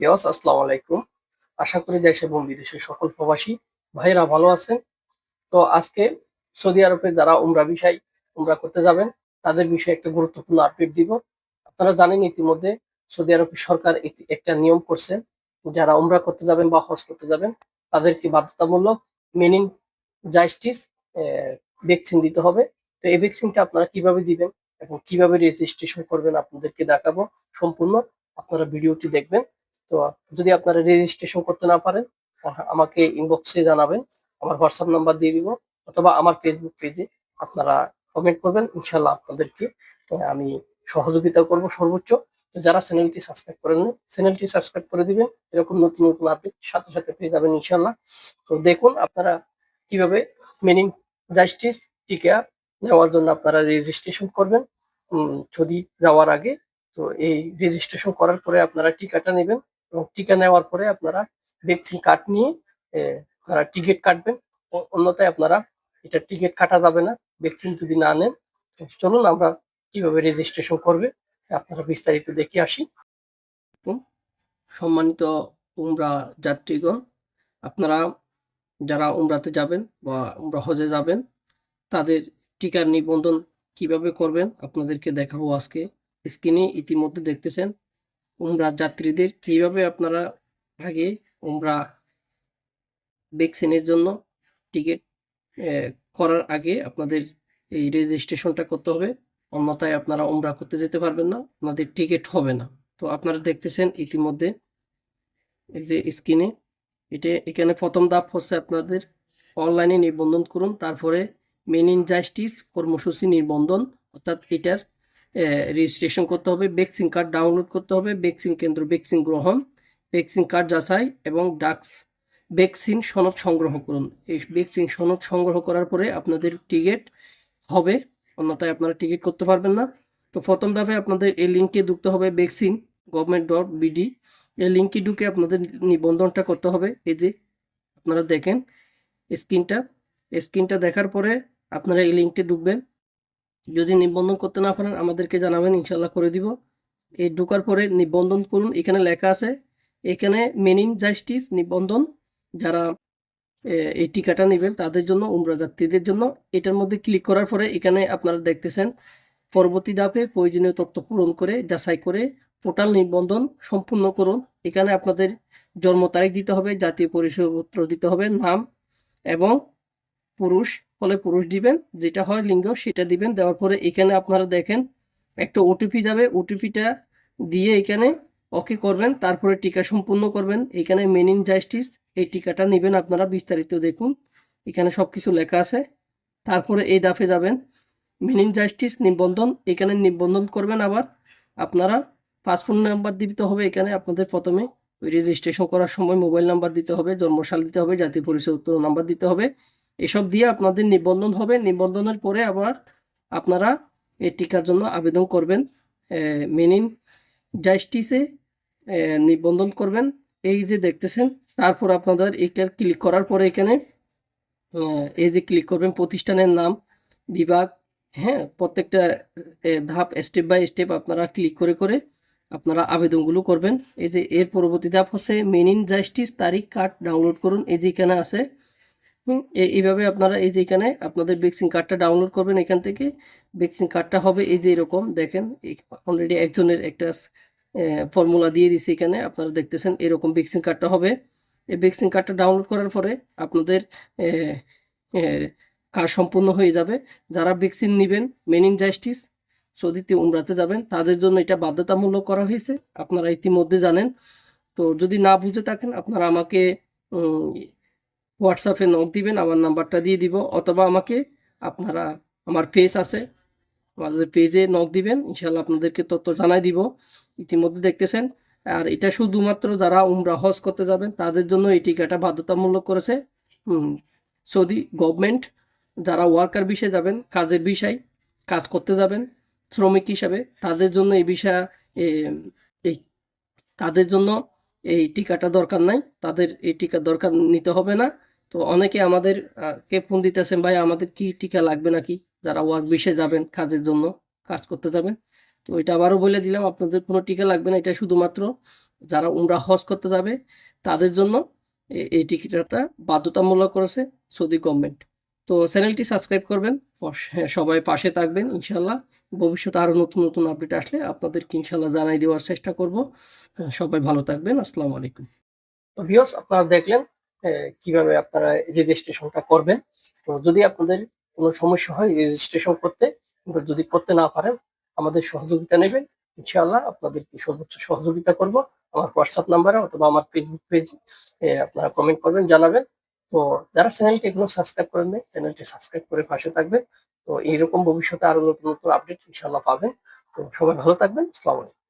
বিয়স, আসসালামু আলাইকুম। আশা করি দেশ এবং বিদেশের সকল প্রবাসী ভাইরা ভালো আছেন। তো আজকে সৌদি আরবে যারা উমরা বিষয়, উমরা করতে যাবেন, তাদের বিষয়ে একটা গুরুত্বপূর্ণ আপডেট দিব। আপনারা জানেন ইতিমধ্যে সৌদি আরবের সরকার একটা নিয়ম করছে, যারা উমরা করতে যাবেন বা হজ করতে যাবেন, তাদেরকে বাধ্যতামূলক মেনিন জাস্টিস ভ্যাকসিন দিতে হবে। তো এই ভ্যাকসিনটা আপনারা কীভাবে দিবেন এবং কীভাবে রেজিস্ট্রেশন করবেন আপনাদেরকে দেখাবো সম্পূর্ণ। আপনারা ভিডিওটি দেখবেন। তো যদি আপনারা রেজিস্ট্রেশন করতে না পারেন আমাকে ইনবক্সে জানাবেন, আমার হোয়াটসঅ্যাপ নাম্বার দিয়ে দিব, অথবা আমার ফেসবুক পেজে আপনারা কমেন্ট করবেন ইনশাল্লাহ আপনাদেরকে আমি সহযোগিতা করব সর্বোচ্চ। তো যারা চ্যানেলটি সাবস্ক্রাইব করেন চ্যানেলটি সাবস্ক্রাইব করে দিবেন, এরকম নতুন নতুন আপডেট সাথে সাথে পেয়ে যাবেন ইনশাল্লাহ তো দেখুন আপনারা কীভাবে মেনিং জাস্টিস টিকা নেওয়ার জন্য আপনারা রেজিস্ট্রেশন করবেন। যদি যাওয়ার আগে, তো এই রেজিস্ট্রেশন করার পরে আপনারা টিকাটা নেবেন। এবং টিকা নেওয়ার পরে আপনারা ভ্যাকসিন কার্ড নিয়ে আপনারা টিকিট কাটবেন। অন্যথায় আপনারা এটা টিকিট কাটা যাবে না। ভ্যাকসিন যদি না নেন চলুন আমরা কীভাবে রেজিস্ট্রেশন করবে, আপনারা বিস্তারিত দেখে আসি। সম্মানিত উমরা যাত্রীগণ, আপনারা যারা উমরাতে যাবেন বা উমরা হজে যাবেন, তাদের টিকার নিবন্ধন কীভাবে করবেন, আপনাদেরকে দেখাবো আজকে। স্ক্রিনে ইতিমধ্যে দেখতেছেন উমরা যাত্রীদের কীভাবে আপনারা আগে উমরা ভ্যাকসিনের জন্য টিকিট করার আগে আপনাদের এই রেজিস্ট্রেশনটা করতে হবে। অন্যথায় আপনারা উমরা করতে যেতে পারবেন না, আপনাদের টিকিট হবে না। তো আপনারা দেখতেছেন ইতিমধ্যে এই যে স্ক্রিনে, এটা এখানে প্রথম ধাপ হচ্ছে আপনাদের অনলাইনে নিবন্ধন করুন। তারপরে মেনিন জাস্টিস কর্মসূচি নিবন্ধন, অর্থাৎ এটার রেজিস্ট্রেশন করতে হবে ভ্যাকসিন কার্ড ডাউনলোড করতে হবে ভ্যাকসিন কেন্দ্র ভ্যাকসিন গ্রহণ ভ্যাকসিন কার্ড যাচাই এবং ডাক্স ভ্যাকসিন সনদ সংগ্রহ করুন। এই ভ্যাকসিন সনদ সংগ্রহ করার পরে আপনাদের টিকিট হবে, অন্যথায় আপনারা টিকিট করতে পারবেন না। তো প্রথম ধাপে আপনাদের এই লিঙ্কে ঢুকতে হবে ভ্যাকসিন গভর্নমেন্ট ডট বিডি এই লিঙ্কে ঢুকে আপনাদের নিবন্ধনটা করতে হবে। এই যে আপনারা দেখেন স্ক্রিনটা স্ক্রিনটা দেখার পরে আপনারা এই লিঙ্কটে ঢুকবেন। যদি নিবন্ধন করতে না পারেন, আমাদেরকে জানাবেন ইনশাল্লাহ করে দিব। এই ঢোকার পরে নিবন্ধন করুন, এখানে লেখা আছে, এখানে মেনিন জাস্টিস নিবন্ধন, যারা এই টিকাটা নেবেন, তাদের জন্য, উমরা যাত্রীদের জন্য। এটার মধ্যে ক্লিক করার পরে, এখানে আপনারা দেখতেছেন, পরবর্তী ধাপে প্রয়োজনীয় তথ্য পূরণ করে, যাচাই করে পোর্টাল নিবন্ধন সম্পূর্ণ করুন। এখানে আপনাদের জন্ম তারিখ দিতে হবে, জাতীয় পরিচয়পত্র দিতে হবে, নাম এবং পুরুষ হলে পুরুষ দিবেন, যেটা হয় লিঙ্গ, সেটা দিবেন। দেওয়ার পরে এখানে আপনারা দেখেন, একটা ওটিপি যাবে। ওটিপিটা দিয়ে এখানে ওকে করবেন। তারপরে টিকা সম্পূর্ণ করবেন। এখানে মেনিন জাস্টিস এই টিকাটা নেবেন আপনারা বিস্তারিত দেখুন। এখানে সব কিছু লেখা আছে। তারপরে এই দাফে যাবেন। মেনিন জাস্টিস নিবন্ধন, এখানে নিবন্ধন করবেন আবার। আপনারা পাসপোর্ট নাম্বার দিতে হবে এখানে। আপনাদের প্রথমে রেজিস্ট্রেশন করার সময় মোবাইল নাম্বার দিতে হবে, জন্মসাল দিতে হবে, জাতীয় পরিচয় উত্তর নাম্বার দিতে হবে। এসব দিয়ে আপনাদের নিবন্ধন হবে। নিবন্ধনের পরে আবার আপনারা এই টিকার জন্য আবেদন করবেন। মেনিন জাস্টিসে নিবন্ধন করবেন। এই যে দেখতেছেন, তারপর আপনাদের এটার ক্লিক করার পরে এখানে এই যে ক্লিক করবেন প্রতিষ্ঠানের নাম, বিভাগ হ্যাঁ প্রত্যেকটা ধাপ স্টেপ বাই স্টেপ আপনারা ক্লিক করে করে আপনারা আবেদনগুলো করবেন। এই যে এর পরবর্তী ধাপ হচ্ছে মেনিন জাস্টিস, তারিখ, কার্ড ডাউনলোড করুন। এই যে এখানে আছে এইভাবে আপনারা এই যে এখানে আপনাদের ভ্যাকসিন কার্ডটা ডাউনলোড করবেন এখান থেকে। ভ্যাকসিন কার্ডটা হবে এই যে এরকম, দেখেন অলরেডি একজনের একটা ফর্মুলা দিয়ে দিছে এখানে, আপনারা দেখতেছেন এরকম ভ্যাকসিন কার্ডটা হবে। এই ভ্যাকসিন কার্ডটা ডাউনলোড করার পরে আপনাদের কাজ সম্পূর্ণ হয়ে যাবে। যারা ভ্যাকসিন নেবেন মেনিন জাস্টিস সৌদিতে উমরাতে যাবেন, তাদের জন্য এটা বাধ্যতামূলক করা হয়েছে। আপনারা ইতিমধ্যে জানেন। তো যদি না বুঝে থাকেন, আপনারা আমাকে হোয়াটসঅ্যাপে নক দিবেন, আমার নাম্বারটা দিয়ে দিব, অথবা আমাকে আপনারা, আমার পেজ আছে, আমাদের পেজে নক দিবেন ইনশাল্লাহ আপনাদেরকে তথ্য জানাই দিব, ইতিমধ্যে দেখতেছেন। আর এটা শুধুমাত্র যারা উমরা হজ করতে যাবেন, তাদের জন্য এই টিকাটা বাধ্যতামূলক করেছে সৌদি গভর্নমেন্ট যারা ওয়ার্কার বিষয়ে যাবেন, কাজের বিষয়, কাজ করতে যাবেন, শ্রমিক হিসাবে, তাদের জন্য এই বিষয় এই, তাদের জন্য এই টিকাটা দরকার নাই, তাদের এই টিকা দরকার নিতে হবে না। তো অনেকে আমাদের কে ফোন দিতেছেন ভাই আমাদের কি টিকা লাগবে নাকি? যারা ওয়ার্ক বিষয়ে যাবেন কাজের জন্য কাজ করতে যাবেন। তো এটা আবারও বলে দিলাম আপনাদের কোনো টিকা লাগবে না। এটা শুধুমাত্র যারা উমরা হজ করতে যাবে তাদের জন্য এই টিকিটটা বাধ্যতামূলক করেছে সৌদি গভর্নমেন্ট তো চ্যানেলটি সাবস্ক্রাইব করবেন হ্যাঁ, সবাই পাশে থাকবেন ইনশাল্লাহ ভবিষ্যতে আরও নতুন নতুন আপডেট আসলে আপনাদেরকে ইনশাল্লাহ জানাই দেওয়ার চেষ্টা করব। হ্যাঁ, সবাই ভালো থাকবেন আসসালামু আলাইকুম। তো ভিউয়ার্স আপনারা দেখলেন কীভাবে আপনারা রেজিস্ট্রেশনটা করবেন? তো যদি আপনাদের কোনো সমস্যা হয় রেজিস্ট্রেশন করতে কিংবা যদি করতে না পারেন, আমাদের সহযোগিতা নেবেন। ইনশাআল্লাহ আপনাদেরকে সর্বোচ্চ সহযোগিতা করব, আমার হোয়াটসঅ্যাপ নাম্বারে অথবা আমার ফেসবুক পেজে আপনারা কমেন্ট করবেন, জানাবেন। তো যারা চ্যানেলটি এগুলো সাবস্ক্রাইব করেন নাই, চ্যানেলটি সাবস্ক্রাইব করে পাশে থাকবে তো এইরকম ভবিষ্যতে আরও নতুন নতুন আপডেট ইনশাআল্লাহ পাবেন। তো সবাই ভালো থাকবেন। আসসালামু আলাইকুম।